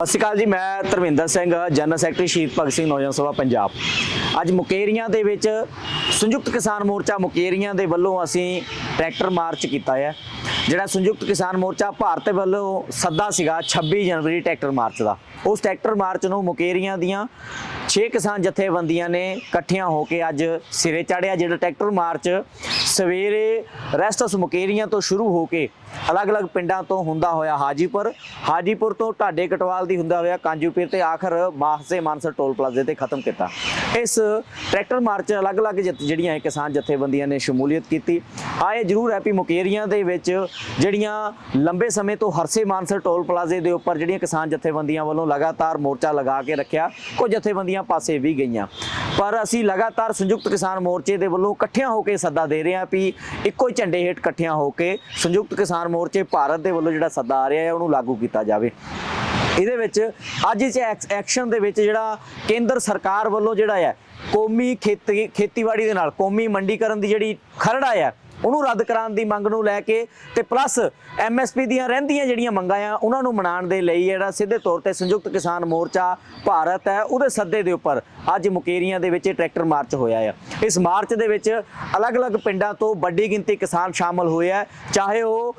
ਸਤਿ ਸ਼੍ਰੀ ਅਕਾਲ ਜੀ, ਮੈਂ ਧਰਮਿੰਦਰ ਸਿੰਘ ਜਨਰਲ ਸੈਕਟਰੀ ਸ਼ਹੀਦ ਭਗਤ ਸਿੰਘ, ਨੌਜਵਾਨ ਸਭਾ ਪੰਜਾਬ। ਅੱਜ ਮੁਕੇਰੀਆਂ ਦੇ ਵਿੱਚ ਸੰਯੁਕਤ ਕਿਸਾਨ ਮੋਰਚਾ ਮੁਕੇਰੀਆਂ ਦੇ ਵੱਲੋਂ ਅਸੀਂ ਟਰੈਕਟਰ ਮਾਰਚ ਕੀਤਾ ਹੈ। ਜਿਹੜਾ ਸੰਯੁਕਤ ਕਿਸਾਨ ਮੋਰਚਾ ਭਾਰਤ ਵੱਲੋਂ ਸੱਦਾ ਸੀਗਾ 26 ਜਨਵਰੀ ਟਰੈਕਟਰ ਮਾਰਚ ਦਾ। ਉਸ ਟਰੈਕਟਰ ਮਾਰਚ ਨੂੰ ਮੁਕੇਰੀਆਂ ਦੀਆਂ 6 ਕਿਸਾਨ ਜਥੇਬੰਦੀਆਂ ਨੇ ਇਕੱਠੀਆਂ ਹੋ ਕੇ ਅੱਜ ਸਿਰੇ ਚਾੜਿਆ, ਜਿਹੜਾ ਟਰੈਕਟਰ ਮਾਰਚ ਸਵੇਰੇ ਰੈਸਟਸ ਮੁਕੇਰੀਆਂ ਤੋਂ ਸ਼ੁਰੂ ਹੋ ਕੇ ਅਲੱਗ-ਅਲੱਗ ਪਿੰਡਾਂ ਤੋਂ ਹੁੰਦਾ ਹੋਇਆ ਹਾਜੀਪੁਰ। ਹਾਜੀਪੁਰ ਤੋਂ ਢਾਡੇ ਕਟਵਾਲ ਦੀ ਹੁੰਦਾ ਹੋਇਆ ਕਾਂਜੂਪੀਰ ਤੇ ਆਖਰ ਮਾਹਸੇ ਮਾਨਸਰ ਟੋਲ ਪਲਾਜ਼ੇ ਤੇ ਖਤਮ ਕੀਤਾ। ਇਸ ਟਰੈਕਟਰ ਮਾਰਚ ਅਲੱਗ-ਅਲੱਗ ਜਿਹੜੀਆਂ ਇਹ ਕਿਸਾਨ ਜਥੇਬੰਦੀਆਂ ਨੇ ਸ਼ਮੂਲੀਅਤ ਕੀਤੀ। ਹਾਂ ਇਹ ਜ਼ਰੂਰ ਹੈ ਵੀ ਮੁਕੇਰੀਆਂ ਦੇ ਵਿੱਚ ਜਿਹੜੀਆਂ ਲੰਬੇ ਸਮੇਂ ਤੋਂ ਹਰਸੇ ਮਾਨਸਰ ਟੋਲ ਪਲਾਜ਼ੇ ਦੇ ਉੱਪਰ ਜਿਹੜੀਆਂ ਕਿਸਾਨ ਜਥੇਬੰਦੀਆਂ ਵੱਲੋਂ ਲਗਾਤਾਰ ਮੋਰਚਾ ਲਗਾ ਕੇ ਰੱਖਿਆ, ਕੁਝ ਜਥੇਬੰਦੀਆਂ ਪਾਸੇ ਵੀ ਗਈਆਂ। ਪਰ ਅਸੀਂ ਲਗਾਤਾਰ ਸੰਯੁਕਤ ਕਿਸਾਨ ਮੋਰਚੇ ਦੇ ਵੱਲੋਂ ਇਕੱਠਿਆਂ ਹੋ ਕੇ ਸੱਦਾ ਦੇ ਰਹੇ ਹਾਂ ਵੀ ਇੱਕੋ ਹੀ ਝੰਡੇ ਹੇਠ ਇਕੱਠਿਆਂ ਹੋ ਕੇ ਸੰਯੁਕਤ ਕਿਸਾਨ ਮੋਰਚੇ ਭਾਰਤ ਦੇ ਵੱਲੋਂ ਜਿਹੜਾ ਸੱਦਾ ਆ ਰਿਹਾ ਹੈ, ਉਹਨੂੰ ਲਾਗੂ ਕੀਤਾ ਜਾਵੇ। ਇਹਦੇ ਵਿੱਚ ਅੱਜ ਇਸ ਐਕਸ- ਐਕਸ਼ਨ ਦੇ ਵਿੱਚ ਜਿਹੜਾ ਕੇਂਦਰ ਸਰਕਾਰ ਵੱਲੋਂ ਜਿਹੜਾ ਹੈ, ਕੌਮੀ ਖੇਤੀ, ਖੇਤੀਬਾੜੀ ਦੇ ਨਾਲ, ਕੌਮੀ ਮੰਡੀਕਰਨ ਦੀ ਜਿਹੜੀ ਖਰੜਾ ਹੈ ਉਹਨੂੰ ਰੱਦ ਕਰਾਉਣ ਦੀ ਮੰਗ ਨੂੰ ਲੈ ਕੇ ਤੇ ਪਲੱਸ ਐਮਐਸਪੀ ਦੀਆਂ ਰਹਿੰਦੀਆਂ ਜਿਹੜੀਆਂ ਮੰਗਾਂ ਆ, ਉਹਨਾਂ ਨੂੰ ਮਨਾਉਣ ਦੇ ਲਈ ਜਿਹੜਾ ਸਿੱਧੇ ਤੌਰ ਤੇ ਸੰਯੁਕਤ ਕਿਸਾਨ ਮੋਰਚਾ ਭਾਰਤ ਹੈ, ਉਹਦੇ ਸੱਦੇ ਦੇ ਉੱਪਰ ਅੱਜ ਮੁਕੇਰੀਆਂ ਦੇ ਵਿੱਚ ਇਹ ਟਰੈਕਟਰ ਮਾਰਚ ਹੋਇਆ ਆ। ਇਸ ਮਾਰਚ ਦੇ ਵਿੱਚ ਅਲੱਗ-ਅਲੱਗ ਪਿੰਡਾਂ ਤੋਂ ਵੱਡੀ ਗਿਣਤੀ ਕਿਸਾਨ ਸ਼ਾਮਲ ਹੋਏ ਹੈ ਚਾਹੇ ਉਹ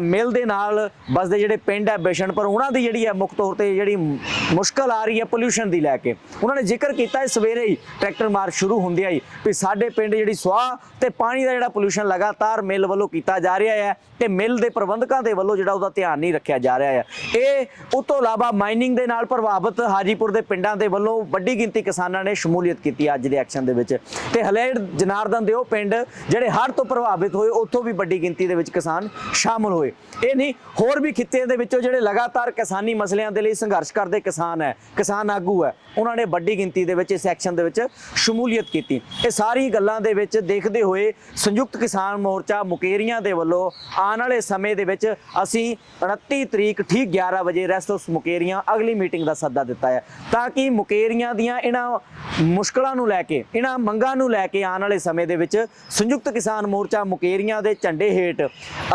ਮਿਲ ਦੇ ਨਾਲ ਬਸਦੇ ਜਿਹੜੇ ਪਿੰਡ ਹੈ ਬਿਸ਼ਨਪੁਰ, ਉਹਨਾਂ ਦੀ ਜਿਹੜੀ ਹੈ ਮੁੱਖ ਤੌਰ ਤੇ ਜਿਹੜੀ ਮ- ਮੁਸ਼ਕਲ ਆ ਰਹੀ ਹੈ ਪੋਲੂਸ਼ਨ ਦੀ ਲੈ ਕੇ। ਉਹਨਾਂ ਨੇ ਜ਼ਿਕਰ ਕੀਤਾ ਸਵੇਰੇ ਹੀ ਟਰੈਕਟਰ ਮਾਰਚ ਸ਼ੁਰੂ ਹੁੰਦਿਆਂ ਹੀ ਵੀ ਸਾਡੇ ਪਿੰਡ ਜਿਹੜੀ ਸਵਾਹ ਤੇ ਪਾਣੀ ਦਾ ਜਿਹੜਾ ਪੋਲੂਸ਼ਨ ਲਗਾਤਾਰ ਮਿਲ ਵੱਲੋਂ ਕੀਤਾ ਜਾ ਰਿਹਾ ਹੈ ਤੇ ਮਿਲ ਦੇ ਪ੍ਰਬੰਧਕਾਂ ਦੇ ਵੱਲੋਂ ਜਿਹੜਾ ਉਹਦਾ ਧਿਆਨ ਨਹੀਂ ਰੱਖਿਆ ਜਾ ਰਿਹਾ ਹੈ। ਇਹ ਉਸ ਤੋਂ ਇਲਾਵਾ ਮਾਈਨਿੰਗ ਦੇ ਨਾਲ ਪ੍ਰਭਾਵਿਤ ਹਾਜੀਪੁਰ ਦੇ ਪਿੰਡਾਂ ਦੇ ਵੱਲੋਂ ਵੱਡੀ ਗਿਣਤੀ ਕਿਸਾਨਾਂ ਨੇ ਸ਼ਮੂਲੀਅਤ ਕੀਤੀ ਅੱਜ ਦੇ ਐਕਸ਼ਨ ਦੇ ਵਿੱਚ। ਤੇ ਹਲੇੜ ਜਨਾਰਦਨ ਦੇ ਉਹ ਪਿੰਡ ਜਿਹੜੇ ਹੜ੍ਹ ਤੋਂ ਪ੍ਰਭਾਵਿਤ ਹੋਏ, ਉੱਥੋਂ ਵੀ ਵੱਡੀ ਗਿਣਤੀ ਦੇ ਵਿੱਚ ਕਿਸਾਨ ਸ਼ਾਮਲ ਹੋਏ। ਇਹ ਨਹੀਂ, ਹੋਰ ਵੀ ਖਿੱਤੇ ਦੇ ਵਿੱਚੋਂ ਜਿਹੜੇ ਲਗਾਤਾਰ ਕਿਸਾਨੀ ਮਸਲਿਆਂ ਦੇ ਲਈ ਸੰਘਰਸ਼ ਕਰਦੇ ਕਿਸਾਨ ਹੈ, ਕਿਸਾਨ ਆਗੂ ਹੈ, ਉਹਨਾਂ ਨੇ ਵੱਡੀ ਗਿਣਤੀ ਦੇ ਵਿੱਚ ਇਸ ਐਕਸ਼ਨ ਦੇ ਵਿੱਚ ਸ਼ਮੂਲੀਅਤ ਕੀਤੀ। ਇਹ ਸਾਰੀ ਗੱਲਾਂ ਦੇ ਵਿੱਚ ਦੇਖਦੇ ਹੋਏ ਸੰਯੁਕਤ ਕਿਸਾਨ ਮੋਰਚਾ ਮੁਕੇਰੀਆਂ ਦੇ ਵੱਲੋਂ ਆਉਣ ਵਾਲੇ ਸਮੇਂ ਦੇ ਵਿੱਚ ਅਸੀਂ 29 ਤਰੀਕ ਠੀਕ 11 ਵਜੇ ਰੈਸਟ ਰੈਸਟੋਸ ਮੁਕੇਰੀਆਂ ਅਗਲੀ ਮੀਟਿੰਗ ਦਾ ਸੱਦਾ ਦਿੱਤਾ ਹੈ ਤਾਂ ਕਿ ਮੁਕੇਰੀਆਂ ਦੀਆਂ ਇਹਨਾਂ ਮੁਸ਼ਕਲਾਂ ਨੂੰ ਲੈ ਕੇ, ਇਹਨਾਂ ਮੰਗਾਂ ਨੂੰ ਲੈ ਕੇ ਆਉਣ ਵਾਲੇ ਸਮੇਂ ਦੇ ਵਿੱਚ ਸੰਯੁਕਤ ਕਿਸਾਨ ਮੋਰਚਾ ਮੁਕੇਰੀਆਂ ਦੇ ਝੰਡੇ ਹੇਠ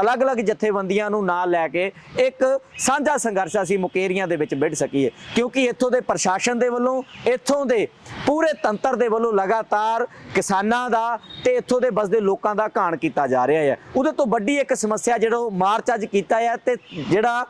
ਅਲੱਗ-ਅਲੱਗ ਜਥੇਬੰਦੀਆਂ ਨੂੰ ਨਾਲ ਲੈ ਕੇ ਇੱਕ ਸਾਂਝਾ ਸੰਘਰਸ਼ ਅਸੀਂ ਮੁਕੇਰੀਆਂ ਦੇ ਵਿੱਚ ਵਿੱਢ ਸਕੀਏ। ਕਿਉਂਕਿ ਇੱਥੋਂ ਦੇ ਪ੍ਰਸ਼ਾਸਨ ਦੇ ਵੱਲੋਂ, ਇੱਥੋਂ ਦੇ ਪੂਰੇ ਤੰਤਰ ਦੇ ਵੱਲੋਂ ਲਗਾਤਾਰ ਕਿਸਾਨਾਂ ਦਾ ਤੇ ਇੱਥੋਂ ਦੇ ਬਸਦੇ ਲੋਕਾਂ ਦਾ ਘਾਣ ਕੀਤਾ ਜਾ ਰਿਹਾ ਹੈ। ਉਹਦੇ ਤੋਂ ਵੱਡੀ ਇੱਕ ਸਮੱਸਿਆ ਜਿਹੜਾ ਮਾਰਚ ਅੱਜ ਕੀਤਾ ਹੈ ਤੇ ਜਿਹੜਾ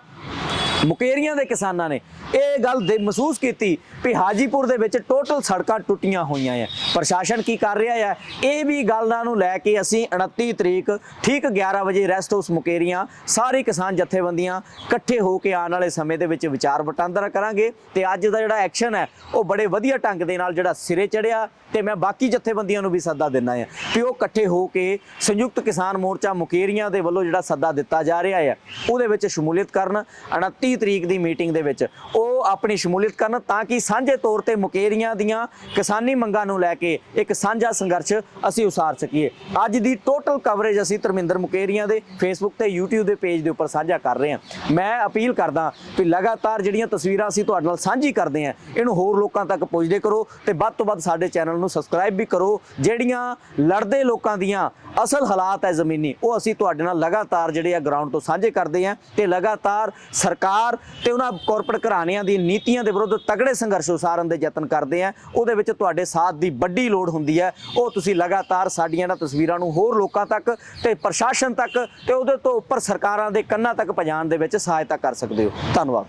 ਮੁਕੇਰੀਆਂ ਦੇ ਕਿਸਾਨਾਂ ਨੇ ਇਹ ਗੱਲ ਦੇ ਮਹਿਸੂਸ ਕੀਤੀ ਵੀ ਹਾਜੀਪੁਰ ਦੇ ਵਿੱਚ ਟੋਟਲ ਸੜਕਾਂ ਟੁੱਟੀਆਂ ਹੋਈਆਂ ਹੈ ਪ੍ਰਸ਼ਾਸਨ ਕੀ ਕਰ ਰਿਹਾ ਹੈ ਇਹ ਵੀ ਗੱਲਾਂ ਨੂੰ ਲੈ ਕੇ ਅਸੀਂ 29 ਤਰੀਕ ਠੀਕ 11 ਵਜੇ ਰੈਸਟ ਹਾਊਸ ਮੁਕੇਰੀਆਂ, ਸਾਰੇ ਕਿਸਾਨ ਜਥੇਬੰਦੀਆਂ ਇਕੱਠੇ ਹੋ ਕੇ ਆਉਣ ਵਾਲੇ ਸਮੇਂ ਦੇ ਵਿੱਚ ਵਿਚਾਰ ਵਟਾਂਦਰਾ ਕਰਾਂਗੇ ਤੇ ਅੱਜ ਦਾ ਜਿਹੜਾ ਐਕਸ਼ਨ ਹੈ, ਉਹ ਬੜੇ ਵਧੀਆ ਢੰਗ ਦੇ ਨਾਲ ਜਿਹੜਾ ਸਿਰੇ ਚੜਿਆ ਤੇ ਮੈਂ ਬਾਕੀ ਜਥੇਬੰਦੀਆਂ ਨੂੰ ਵੀ ਸੱਦਾ ਦਿੰਦਾ ਹਾਂ ਵੀ ਉਹ ਇਕੱਠੇ ਹੋ ਕੇ ਸੰਯੁਕਤ ਕਿਸਾਨ ਮੋਰਚਾ ਮੁਕੇਰੀਆਂ ਦੇ ਵੱਲੋਂ ਜਿਹੜਾ ਸੱਦਾ ਦਿੱਤਾ ਜਾ ਰਿਹਾ ਹੈ ਉਹਦੇ ਵਿੱਚ ਸ਼ਮੂਲੀਅਤ ਕਰਨ 29 ਤਰੀਕ ਦੀ ਮੀਟਿੰਗ ਦੇ ਵਿੱਚ ਉਹ ਆਪਣੀ ਸ਼ਮੂਲੀਅਤ ਕਰਨ ਤਾਂ ਕਿ ਸਾਂਝੇ ਤੌਰ ਤੇ ਮੁਕੇਰੀਆਂ ਦੀਆਂ ਕਿਸਾਨੀ ਮੰਗਾਂ ਨੂੰ ਲੈ ਕੇ ਇੱਕ ਸਾਂਝਾ ਸੰਘਰਸ਼ ਅਸੀਂ ਉਸਾਰ ਸਕੀਏ। ਅੱਜ ਦੀ ਟੋਟਲ ਕਵਰੇਜ ਅਸੀਂ ਧਰਮਿੰਦਰ ਮੁਕੇਰੀਆਂ ਦੇ ਫੇਸਬੁੱਕ ਤੇ YouTube ਦੇ ਪੇਜ ਦੇ ਉੱਪਰ ਸਾਂਝਾ ਕਰ ਰਹੇ ਹਾਂ। ਮੈਂ ਅਪੀਲ ਕਰਦਾ ਵੀ ਲਗਾਤਾਰ ਜਿਹੜੀਆਂ ਤਸਵੀਰਾਂ ਅਸੀਂ ਤੁਹਾਡੇ ਨਾਲ ਸਾਂਝੀ ਕਰਦੇ ਹਾਂ, ਇਹਨੂੰ ਹੋਰ ਲੋਕਾਂ ਤੱਕ ਪਹੁੰਚਦੇ ਕਰੋ ਤੇ ਵੱਧ ਤੋਂ ਵੱਧ ਸਾਡੇ ਚੈਨਲ ਨੂੰ ਸਬਸਕ੍ਰਾਈਬ ਵੀ ਕਰੋ। ਜਿਹੜੀਆਂ ਲੜਦੇ ਲੋਕਾਂ ਦੀਆਂ ਅਸਲ ਹਾਲਾਤ ਹੈ ਜ਼ਮੀਨੀ, ਉਹ ਅਸੀਂ ਤੁਹਾਡੇ ਨਾਲ ਲਗਾਤਾਰ ਜਿਹੜੇ ਆ ਗਰਾਊਂਡ ਤੋਂ ਸਾਂਝੇ ਕਰਦੇ ਹਾਂ ਤੇ ਲਗਾਤਾਰ ਸਰਕਾਰ ਤੇ ਉਹਨਾਂ ਕਾਰਪੋਰੇਟ ਘਰਾਣਿਆਂ ਦੀ ਨੀਤੀਆਂ ਦੇ ਵਿਰੁੱਧ ਤਗੜੇ ਸੰਘਰਸ਼ ਉਸਾਰਨ ਦੇ ਯਤਨ ਕਰਦੇ ਹਾਂ ਉਹਦੇ ਵਿੱਚ ਤੁਹਾਡੇ ਸਾਥ ਦੀ ਵੱਡੀ ਲੋੜ ਹੁੰਦੀ ਹੈ। ਉਹ ਤੁਸੀਂ ਲਗਾਤਾਰ ਸਾਡੀਆਂ ਇਹਨਾਂ ਤਸਵੀਰਾਂ ਨੂੰ ਹੋਰ ਲੋਕਾਂ ਤੱਕ ਤੇ ਪ੍ਰਸ਼ਾਸਨ ਤੱਕ ਤੇ ਉਹਦੇ ਤੋਂ ਉੱਪਰ ਸਰਕਾਰਾਂ ਦੇ ਕੰਨਾਂ ਤੱਕ ਪਹੁੰਚਾਉਣ ਦੇ ਵਿੱਚ ਸਹਾਇਤਾ ਕਰ ਸਕਦੇ ਹੋ। ਧੰਨਵਾਦ।